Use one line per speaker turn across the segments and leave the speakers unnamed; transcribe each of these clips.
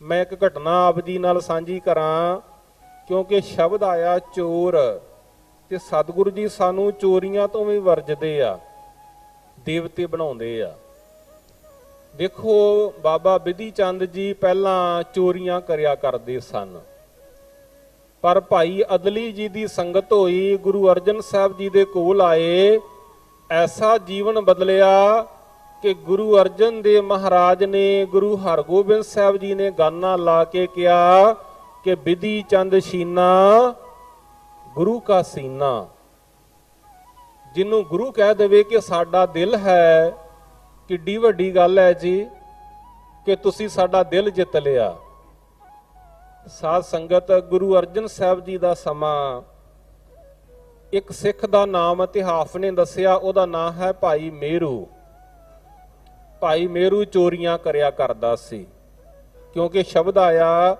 ਮੈਂ ਇੱਕ ਘਟਨਾ ਆਪ ਜੀ ਨਾਲ ਸਾਂਝੀ ਕਰਾਂ, ਕਿਉਂਕਿ ਸ਼ਬਦ ਆਇਆ ਚੋਰ ਤੇ ਸਤਿਗੁਰੂ ਜੀ ਸਾਨੂੰ ਚੋਰੀਆਂ ਤੋਂ ਵੀ ਵਰਜਦੇ ਆ, ਦੇਵਤੇ ਬਣਾਉਂਦੇ ਆ। ਦੇਖੋ ਬਾਬਾ ਬਿਧੀ ਚੰਦ ਜੀ ਪਹਿਲਾਂ ਚੋਰੀਆਂ ਕਰਿਆ ਕਰਦੇ ਸਨ, ਪਰ ਭਾਈ ਅਦਲੀ ਜੀ ਦੀ ਸੰਗਤ ਹੋਈ, ਗੁਰੂ ਅਰਜਨ ਸਾਹਿਬ ਜੀ ਦੇ ਕੋਲ ਆਏ, ਐਸਾ ਜੀਵਨ ਬਦਲਿਆ ਕਿ ਗੁਰੂ ਅਰਜਨ ਦੇਵ ਮਹਾਰਾਜ ਨੇ ਗੁਰੂ ਹਰਗੋਬਿੰਦ ਸਾਹਿਬ ਜੀ ਨੇ ਗਾਨਾ ਲਾ ਕੇ ਕਿਹਾ ਕਿ ਵਿਧੀ ਚੰਦ ਸ਼ੀਨਾ, ਗੁਰੂ ਕਾ ਸੀਨਾ। ਜਿਹਨੂੰ ਗੁਰੂ ਕਹਿ ਦੇਵੇ ਕਿ ਸਾਡਾ ਦਿਲ ਹੈ, ਕਿੱਡੀ ਵੱਡੀ ਗੱਲ ਹੈ ਜੀ ਕਿ ਤੁਸੀਂ ਸਾਡਾ ਦਿਲ ਜਿੱਤ ਲਿਆ। ਸਾਧ ਸੰਗਤ ਗੁਰੂ ਅਰਜਨ ਸਾਹਿਬ ਜੀ ਦਾ ਸਮਾਂ ਇੱਕ ਸਿੱਖ ਦਾ ਨਾਮ ਇਤਿਹਾਸ ਨੇ ਦੱਸਿਆ, ਉਹਦਾ ਨਾਮ ਹੈ ਭਾਈ ਮੇਰੂ। ਭਾਈ ਮੇਰੂ ਚੋਰੀਆਂ ਕਰਿਆ ਕਰਦਾ ਸੀ। ਕਿਉਂਕਿ ਸ਼ਬਦ ਆਇਆ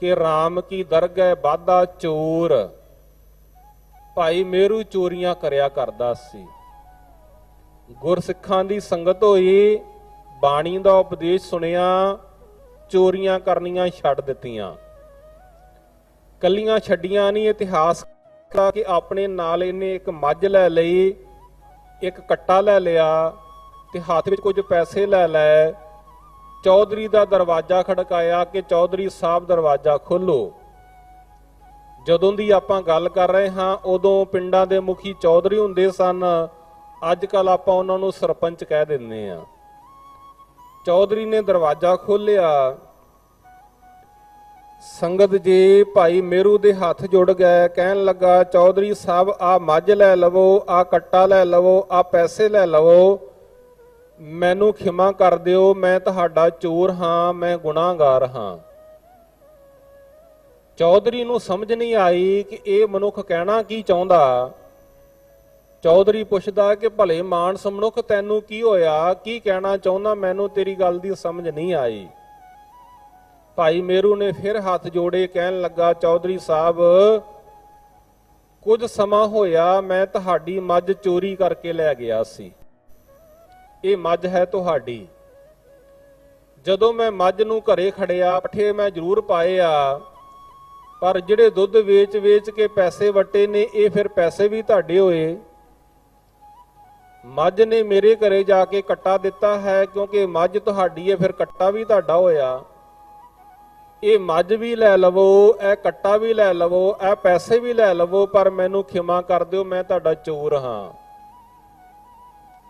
ਕਿ RAM ਕੀ ਦਰਗਹਿ ਬਾਦਾ ਚੋਰ। ਭਾਈ ਮੇਰੂ ਚੋਰੀਆਂ ਕਰਿਆ ਕਰਦਾ ਸੀ। ਗੁਰਸਿੱਖਾਂ ਦੀ ਸੰਗਤ ਹੋਈ, ਬਾਣੀ ਦਾ ਉਪਦੇਸ਼ ਸੁਣਿਆ, ਚੋਰੀਆਂ ਕਰਨੀਆਂ ਛੱਡ ਦਿੱਤੀਆਂ। ਕੱਲੀਆਂ ਛੱਡੀਆਂ ਨਹੀਂ, ਇਤਿਹਾਸ ਦਾ ਕਿ ਆਪਣੇ ਨਾਲ ਇਹਨੇ ਇੱਕ ਮੱਝ ਲੈ ਲਈ, ਇੱਕ ਕੱਟਾ ਲੈ ਲਿਆ ਤੇ ਹੱਥ ਵਿੱਚ ਕੁਝ ਪੈਸੇ ਲੈ ਲੈ। ਚੌਧਰੀ ਦਾ ਦਰਵਾਜ਼ਾ ਖੜਕਾਇਆ ਕਿ ਚੌਧਰੀ ਸਾਹਿਬ ਦਰਵਾਜ਼ਾ ਖੋਲੋ ਜਦੋਂ ਦੀ ਆਪਾਂ ਗੱਲ ਕਰ ਰਹੇ ਹਾਂ, ਉਦੋਂ ਪਿੰਡਾਂ ਦੇ ਮੁਖੀ ਚੌਧਰੀ ਹੁੰਦੇ ਸਨ। ਅੱਜ ਕੱਲ ਆਪਾਂ ਉਹਨਾਂ ਨੂੰ ਸਰਪੰਚ ਕਹਿ ਦਿੰਦੇ ਆ ਚੌਧਰੀ ਨੇ ਦਰਵਾਜ਼ਾ ਖੋਲ੍ਹਿਆ। ਸੰਗਤ ਜੀ, ਭਾਈ ਮੇਰੂ ਦੇ ਹੱਥ ਜੁੜ ਗਏ। ਕਹਿਣ ਲੱਗਾ, ਚੌਧਰੀ ਸਾਹਿਬ ਆ ਮੱਝ ਲੈ ਲਵੋ ਆ ਕੱਟਾ ਲੈ ਲਵੋ ਆ ਪੈਸੇ ਲੈ ਲਵੋ। ਮੈਨੂੰ ਖਿਮਾ ਕਰ ਦਿਓ, ਮੈਂ ਤੁਹਾਡਾ ਚੋਰ ਹਾਂ, ਮੈਂ ਗੁਨਾਹਗਾਰ ਹਾਂ। ਚੌਧਰੀ ਨੂੰ ਸਮਝ ਨਹੀਂ ਆਈ ਕਿ ਇਹ ਮਨੁੱਖ ਕਹਿਣਾ ਕੀ ਚਾਹੁੰਦਾ। ਚੌਧਰੀ ਪੁੱਛਦਾ ਕਿ, ਭਲੇ ਮਾਨਸ ਮਨੁੱਖ, ਤੈਨੂੰ ਕੀ ਹੋਇਆ? ਕੀ ਕਹਿਣਾ ਚਾਹੁੰਦਾ? ਮੈਨੂੰ ਤੇਰੀ ਗੱਲ ਦੀ ਸਮਝ ਨਹੀਂ ਆਈ। ਭਾਈ ਮੇਰੂ ਨੇ ਫਿਰ ਹੱਥ ਜੋੜੇ ਕਹਿਣ ਲੱਗਾ, ਚੌਧਰੀ ਸਾਹਿਬ, ਕੁਝ ਸਮਾਂ ਹੋਇਆ, ਮੈਂ ਤੁਹਾਡੀ ਮੱਝ ਚੋਰੀ ਕਰਕੇ ਲੈ ਗਿਆ ਸੀ। ਇਹ ਮੱਝ ਹੈ ਤੁਹਾਡੀ। ਜਦੋਂ ਮੈਂ ਮੱਝ ਨੂੰ ਘਰੇ ਖੜਿਆ, ਪੱਠੇ ਮੈਂ ਜ਼ਰੂਰ ਪਾਏ ਆ, ਪਰ ਜਿਹੜੇ ਦੁੱਧ ਵੇਚ-ਵੇਚ ਕੇ ਪੈਸੇ ਵਟੇ ਨੇ, ਇਹ ਫਿਰ ਪੈਸੇ ਵੀ ਤੁਹਾਡੇ ਹੋਏ। ਮੱਝ ਨੇ ਮੇਰੇ ਘਰੇ ਜਾ ਕੇ ਕੱਟਾ ਦਿੱਤਾ ਹੈ, ਕਿਉਂਕਿ ਮੱਝ ਤੁਹਾਡੀ ਹੈ, ਫਿਰ ਕੱਟਾ ਵੀ ਤੁਹਾਡਾ ਹੋਇਆ। ਇਹ ਮੱਝ ਵੀ ਲੈ ਲਵੋ, ਇਹ ਕੱਟਾ ਵੀ ਲੈ ਲਵੋ, ਇਹ ਪੈਸੇ ਵੀ ਲੈ ਲਵੋ, ਪਰ ਮੈਨੂੰ ਖਿਮਾ ਕਰ ਦਿਓ, ਮੈਂ ਤੁਹਾਡਾ ਚੋਰ ਹਾਂ।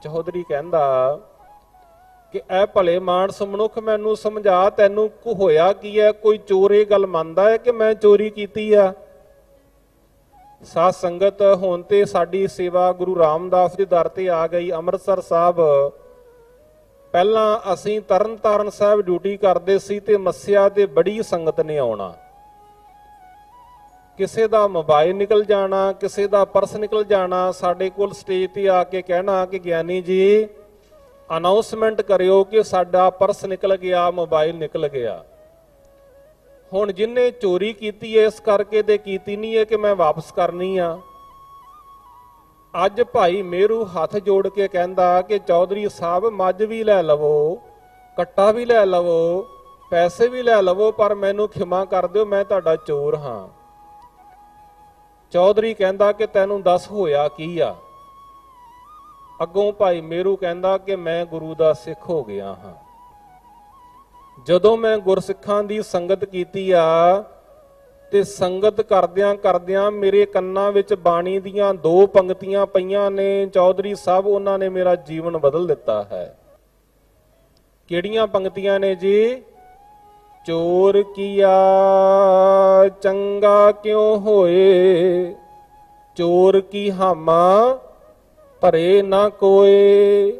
ਚੌਧਰੀ ਕਹਿੰਦਾ ਕਿ ਇਹ ਭਲੇ ਮਾਨਸ ਮਨੁੱਖ ਮੈਨੂੰ ਸਮਝਾ, ਤੈਨੂੰ ਕੋ ਹੋਇਆ ਕੀ ਹੈ? ਕੋਈ ਚੋਰ ਇਹ ਗੱਲ ਮੰਨਦਾ ਹੈ ਕਿ ਮੈਂ ਚੋਰੀ ਕੀਤੀ ਆ? ਸਾਧ ਸੰਗਤ, ਹੋਣ ਤੇ ਸਾਡੀ ਸੇਵਾ ਗੁਰੂ ਰਾਮਦਾਸ ਦੇ ਦਰ ਤੇ ਆ ਗਈ, ਅੰਮ੍ਰਿਤਸਰ ਸਾਹਿਬ। ਪਹਿਲਾਂ ਅਸੀਂ ਤਰਨਤਾਰਨ ਸਾਹਿਬ ਡਿਊਟੀ ਕਰਦੇ ਸੀ ਤੇ ਮੱਸਿਆ ਤੇ ਬੜੀ ਸੰਗਤ ਨੇ ਆਉਣਾ। ਕਿਸੇ ਦਾ ਮੋਬਾਈਲ ਨਿਕਲ ਜਾਣਾ, ਕਿਸੇ ਦਾ ਪਰਸ ਨਿਕਲ ਜਾਣਾ, ਸਾਡੇ ਕੋਲ ਸਟੇਜ ਤੇ ਆ ਕੇ ਕਹਿਣਾ ਕਿ ਗਿਆਨੀ ਜੀ ਅਨਾਉਂਸਮੈਂਟ ਕਰਿਓ ਕਿ ਸਾਡਾ ਪਰਸ ਨਿਕਲ ਗਿਆ, ਮੋਬਾਈਲ ਨਿਕਲ ਗਿਆ। ਹੁਣ ਜਿਨੇ ਚੋਰੀ ਕੀਤੀ ਹੈ, ਇਸ ਕਰਕੇ ਤੇ ਕੀਤੀ ਨਹੀਂ ਹੈ ਕਿ ਮੈਂ ਵਾਪਸ ਕਰਨੀ ਆ। ਅੱਜ ਭਾਈ ਮੇਰੂ ਹੱਥ ਜੋੜ ਕੇ ਕਹਿੰਦਾ ਕਿ ਚੌਧਰੀ ਸਾਹਿਬ, ਮੱਝ ਵੀ ਲੈ ਲਵੋ, ਕੱਟਾ ਵੀ ਲੈ ਲਵੋ, ਪੈਸੇ ਵੀ ਲੈ ਲਵੋ, ਪਰ ਮੈਨੂੰ ਖਿਮਾ ਕਰ ਦਿਓ, ਮੈਂ ਤੁਹਾਡਾ ਚੋਰ ਹਾਂ। ਚੌਧਰੀ ਕਹਿੰਦਾ ਕਿ ਤੈਨੂੰ ਦੱਸ ਹੋਇਆ ਕੀ ਆ? ਅੱਗੋਂ ਭਾਈ ਮੇਰੂ ਕਹਿੰਦਾ ਕਿ ਮੈਂ ਗੁਰੂ ਦਾ ਸਿੱਖ ਹੋ ਗਿਆ ਹਾਂ। ਜਦੋਂ ਮੈਂ ਗੁਰਸਿੱਖਾਂ ਦੀ ਸੰਗਤ ਕੀਤੀ ਆ, ਤੇ ਸੰਗਤ ਕਰਦਿਆਂ ਕਰਦਿਆਂ ਮੇਰੇ ਕੰਨਾਂ ਵਿੱਚ ਬਾਣੀ ਦੀਆਂ ਦੋ ਪੰਕਤੀਆਂ ਪਈਆਂ ਨੇ, ਚੌਧਰੀ ਸਾਹਿਬ ਉਹਨਾਂ ਨੇ ਮੇਰਾ ਜੀਵਨ ਬਦਲ ਦਿੱਤਾ ਹੈ। ਕਿਹੜੀਆਂ ਪੰਕਤੀਆਂ ਨੇ ਜੀ? ਚੋਰ ਕੀਆ, ਚੰਗਾ ਕਿਉ ਹੋਏ? ਚੋਰ ਕੀ ਹਾਮਾ ਭਰੇ ਨਾ ਕੋਏ?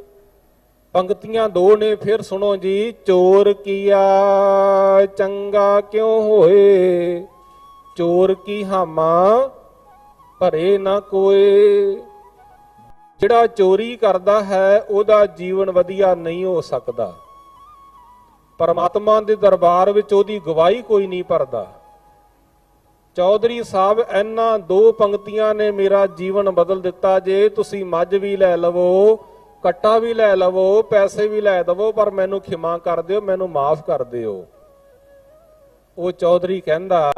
ਪੰਕਤੀਆਂ ਦੋ ਨੇ ਫਿਰ ਸੁਣੋ ਜੀ, ਚੋਰ ਕੀਆ, ਚੰਗਾ ਕਿਉ ਹੋਏ? ਚੋਰ ਕੀ ਹਾਮਾ ਭਰੇ ਨਾ ਕੋਏ? ਜਿਹੜਾ ਚੋਰੀ ਕਰਦਾ ਹੈ, ਉਹਦਾ ਜੀਵਨ ਵਧੀਆ ਨਹੀਂ ਹੋ ਸਕਦਾ। ਪਰਮਾਤਮਾ ਦੇ ਦਰਬਾਰ ਵਿੱਚ ਉਹਦੀ ਗਵਾਹੀ ਕੋਈ ਨਹੀਂ ਭਰਦਾ। ਚੌਧਰੀ ਸਾਹਿਬ, ਇਹਨਾਂ ਦੋ ਪੰਕਤੀਆਂ ਨੇ ਮੇਰਾ ਜੀਵਨ ਬਦਲ ਦਿੱਤਾ। ਜੇ ਤੁਸੀਂ ਮੱਝ ਵੀ ਲੈ ਲਵੋ, ਕੱਟਾ ਵੀ ਲੈ ਲਵੋ, ਪੈਸੇ ਵੀ ਲੈ ਦਵੋ, ਪਰ ਮੈਨੂੰ ਖਿਮਾ ਕਰ ਦਿਓ, ਮੈਨੂੰ ਮਾਫ ਕਰ ਦਿਓ। ਉਹ ਚੌਧਰੀ ਕਹਿੰਦਾ,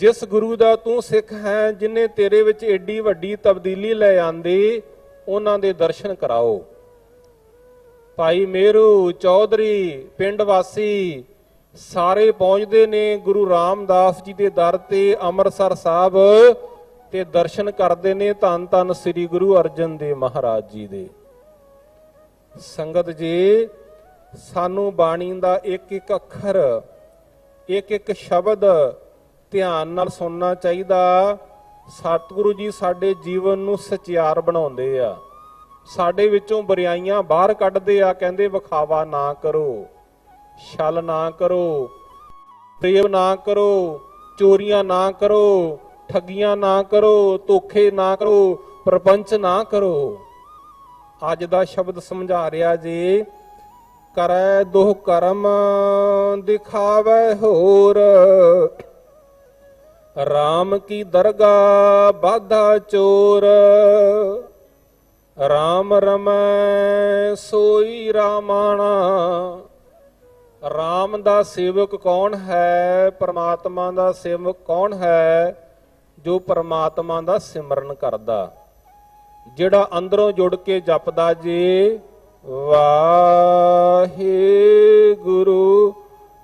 ਜਿਸ ਗੁਰੂ ਦਾ ਤੂੰ ਸਿੱਖ ਹੈ, ਜਿਨੇ ਤੇਰੇ ਵਿੱਚ ਏਡੀ ਵੱਡੀ ਤਬਦੀਲੀ ਲੈ ਆਂਦੀ, ਉਹਨਾਂ ਦੇ ਦਰਸ਼ਨ ਕਰਾਓ। ਭਾਈ ਮੇਰੂ ਚੌਧਰੀ, ਪਿੰਡ ਵਾਸੀ, ਸਾਰੇ ਪਹੁੰਚਦੇ ਨੇ ਗੁਰੂ ਰਾਮਦਾਸ ਜੀ ਦੇ ਦਰ ਤੇ ਅੰਮ੍ਰਿਤਸਰ ਸਾਹਿਬ ਤੇ ਦਰਸ਼ਨ ਕਰਦੇ ਨੇ ਧੰਨ ਧੰਨ ਸ੍ਰੀ ਗੁਰੂ ਅਰਜਨ ਦੇਵ ਮਹਾਰਾਜ ਜੀ ਦੇ। ਸੰਗਤ ਜੀ, ਸਾਨੂੰ ਬਾਣੀ ਦਾ ਇੱਕ ਇੱਕ ਅੱਖਰ ਇੱਕ ਇੱਕ ਸ਼ਬਦ ਧਿਆਨ ਨਾਲ ਸੁਣਨਾ ਚਾਹੀਦਾ। ਸਤਿਗੁਰੂ ਜੀ ਸਾਡੇ ਜੀਵਨ ਨੂੰ ਸਚਿਆਰ ਬਣਾਉਂਦੇ ਆ। ਸਾਡੇ ਵਿੱਚੋਂ ਬਰਿਆਈਆਂ ਬਾਹਰ ਕੱਢਦੇ ਆ, ਕਹਿੰਦੇ ਵਿਖਾਵਾ ਨਾ ਕਰੋ, ਛਲ ਨਾ ਕਰੋ ਪ੍ਰੇਮ ਨਾ ਕਰੋ, ਚੋਰੀਆਂ ਨਾ ਕਰੋ, ਠੱਗੀਆਂ ਨਾ ਕਰੋ, ਧੋਖੇ ਨਾ ਕਰੋ, ਪ੍ਰਪੰਚ ਨਾ ਕਰੋ। ਅੱਜ ਦਾ ਸ਼ਬਦ ਸਮਝਾ ਰਿਹਾ ਜੀ, ਕਰੈ ਦੁਹ ਕਰਮ, ਦਿਖਾਵੇ ਹੋਰ। RAM ਕੀ ਦਰਗਾ ਬਾਧਾ ਚੋਰ। ਰਾਮ ਰਮੈ ਸੋਈ ਰਾਮਾਣਾ। ਰਾਮ ਦਾ ਸੇਵਕ ਕੌਣ ਹੈ? ਪਰਮਾਤਮਾ ਦਾ ਸੇਵਕ ਕੌਣ ਹੈ? ਜੋ ਪਰਮਾਤਮਾ ਦਾ ਸਿਮਰਨ ਕਰਦਾ। ਜਿਹੜਾ ਅੰਦਰੋਂ ਜੁੜ ਕੇ ਜਪਦਾ ਜੀ, ਵਾਹਿਗੁਰੂ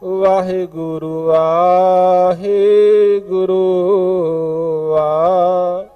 ਵਾਹਿਗੁਰੂ ਵਾਹਿਗੁਰੂ ਵਾ